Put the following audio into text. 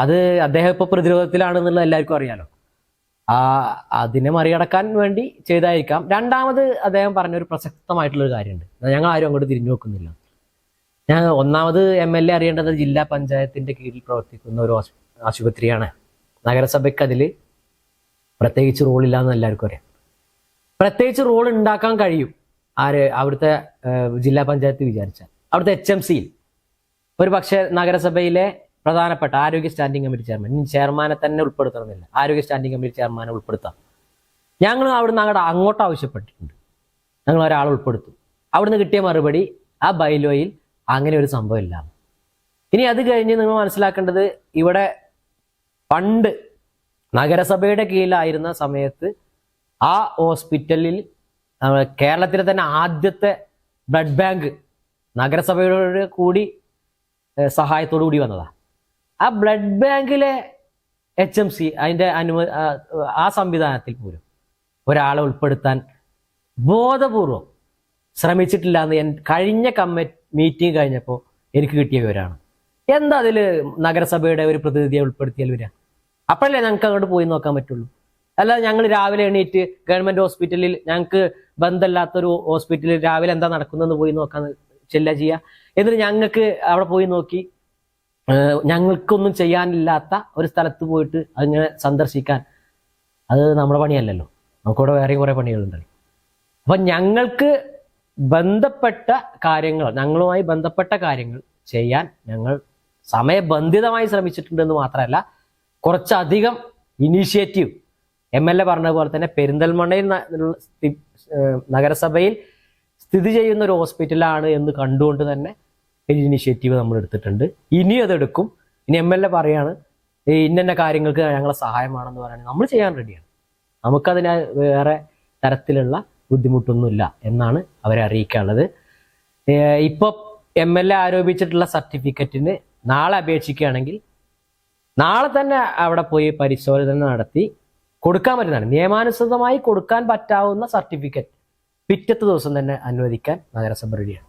അത് അദ്ദേഹം ഇപ്പോൾ പ്രതിരോധത്തിലാണെന്നുള്ളത് എല്ലാവർക്കും അറിയാലോ. ആ അതിനെ മറികടക്കാൻ വേണ്ടി ചെയ്തായിരിക്കാം. രണ്ടാമത് അദ്ദേഹം പറഞ്ഞൊരു പ്രസക്തമായിട്ടുള്ളൊരു കാര്യമുണ്ട്. ഞങ്ങൾ ആരും അങ്ങോട്ട് തിരിഞ്ഞു നോക്കുന്നില്ല. ഞാൻ ഒന്നാമത് എം എൽ എ അറിയേണ്ടത് ജില്ലാ പഞ്ചായത്തിന്റെ കീഴിൽ പ്രവർത്തിക്കുന്ന ഒരു ആശുപത്രിയാണ്. നഗരസഭയ്ക്ക് അതിൽ പ്രത്യേകിച്ച് റോളില്ല എന്ന് എല്ലാവർക്കും അറിയാം. പ്രത്യേകിച്ച് റോൾ ഉണ്ടാക്കാൻ കഴിയും. ആര്? അവിടുത്തെ ജില്ലാ പഞ്ചായത്ത് വിചാരിച്ചാൽ. അവിടുത്തെ എച്ച് എം സിയിൽ. ഒരു പക്ഷേ നഗരസഭയിലെ പ്രധാനപ്പെട്ട ആരോഗ്യ സ്റ്റാൻഡിംഗ് കമ്മിറ്റി ചെയർമാൻ. ഇനി ചെയർമാനെ തന്നെ ഉൾപ്പെടുത്തണമെന്നില്ല. ആരോഗ്യ സ്റ്റാൻഡിംഗ് കമ്മിറ്റി ചെയർമാനെ ഉൾപ്പെടുത്താം. ഞങ്ങൾ അവിടുന്ന് അങ്ങോട്ട് അങ്ങോട്ട് ആവശ്യപ്പെട്ടിട്ടുണ്ട്. ഞങ്ങൾ ഒരാളെ ഉൾപ്പെടുത്തും. അവിടുന്ന് കിട്ടിയ മറുപടി ആ ബൈലോയിൽ അങ്ങനെ ഒരു സംഭവം ഇല്ല. ഇനി അത് കഴിഞ്ഞ് നിങ്ങൾ മനസ്സിലാക്കേണ്ടത് ഇവിടെ പണ്ട് നഗരസഭയുടെ കീഴിലായിരുന്ന സമയത്ത് ആ ഹോസ്പിറ്റലിൽ കേരളത്തിലെ തന്നെ ആദ്യത്തെ ബ്ലഡ് ബാങ്ക് നഗരസഭയോട് കൂടി സഹായത്തോടു കൂടി വന്നതാ. ആ ബ്ലഡ് ബാങ്കിലെ എച്ച് എം സി അതിന്റെ അനുമതി ആ സംവിധാനത്തിൽ പോലും ഒരാളെ ഉൾപ്പെടുത്താൻ ബോധപൂർവം ശ്രമിച്ചിട്ടില്ല എന്ന് എൻ കഴിഞ്ഞ കമ്മ മീറ്റിംഗ് കഴിഞ്ഞപ്പോൾ എനിക്ക് കിട്ടിയ വിവരമാണ് എന്താ അതിൽ നഗരസഭയുടെ ഒരു പ്രതിനിധിയെ ഉൾപ്പെടുത്തിയാൽ വരിക? അപ്പോഴല്ലേ ഞങ്ങൾക്ക് അങ്ങോട്ട് പോയി നോക്കാൻ പറ്റുള്ളൂ. അല്ലാതെ ഞങ്ങൾ രാവിലെ എണീറ്റ് ഗവൺമെന്റ് ഹോസ്പിറ്റലിൽ ഞങ്ങൾക്ക് ബന്ധമില്ലാത്തൊരു ഹോസ്പിറ്റലിൽ രാവിലെ എന്താ നടക്കുന്നതെന്ന് പോയി നോക്കാൻ ചെല്ല ചെയ്യുക. എന്നിട്ട് ഞങ്ങൾക്ക് അവിടെ പോയി നോക്കി ഞങ്ങൾക്കൊന്നും ചെയ്യാനില്ലാത്ത ഒരു സ്ഥലത്ത് പോയിട്ട് അങ്ങനെ സന്ദർശിക്കാൻ. അത് നമ്മുടെ പണിയല്ലല്ലോ. നമുക്കിവിടെ വേറെ കുറേ പണികളുണ്ടല്ലോ അപ്പൊ ഞങ്ങൾക്ക് ബന്ധപ്പെട്ട കാര്യങ്ങൾ ഞങ്ങളുമായി ബന്ധപ്പെട്ട കാര്യങ്ങൾ ചെയ്യാൻ ഞങ്ങൾ സമയബന്ധിതമായി ശ്രമിച്ചിട്ടുണ്ടെന്ന് മാത്രമല്ല കുറച്ചധികം ഇനീഷ്യേറ്റീവ്. എം എൽ എ പറഞ്ഞ പോലെ തന്നെ പെരിന്തൽമണ്ണയിൽ നഗരസഭയിൽ സ്ഥിതി ചെയ്യുന്ന ഒരു ഹോസ്പിറ്റലാണ് എന്ന് കണ്ടുകൊണ്ട് തന്നെ ഒരു ഇനിഷ്യേറ്റീവ് നമ്മൾ എടുത്തിട്ടുണ്ട്. ഇനി അതെടുക്കും. ഇനി എം എൽ എ പറയാണ് ഇന്ന കാര്യങ്ങൾക്ക് ഞങ്ങളെ സഹായമാണെന്ന് പറയുന്നത് നമ്മൾ ചെയ്യാൻ റെഡിയാണ് നമുക്കതിന് വേറെ തരത്തിലുള്ള ബുദ്ധിമുട്ടൊന്നുമില്ല എന്നാണ് അവരെ അറിയിക്കാനുള്ളത്. ഇപ്പൊ എം എൽ എ ആരോപിച്ചിട്ടുള്ള സർട്ടിഫിക്കറ്റിന് നാളെ അപേക്ഷിക്കുകയാണെങ്കിൽ നാളെ തന്നെ അവിടെ പോയി പരിശോധന നടത്തി കൊടുക്കാൻ പറ്റുന്നതാണ്. നിയമാനുസൃതമായി കൊടുക്കാൻ പറ്റാവുന്ന സർട്ടിഫിക്കറ്റ് പിറ്റത്തെ ദിവസം തന്നെ അനുവദിക്കാൻ നഗരസഭ റെഡിയാണ്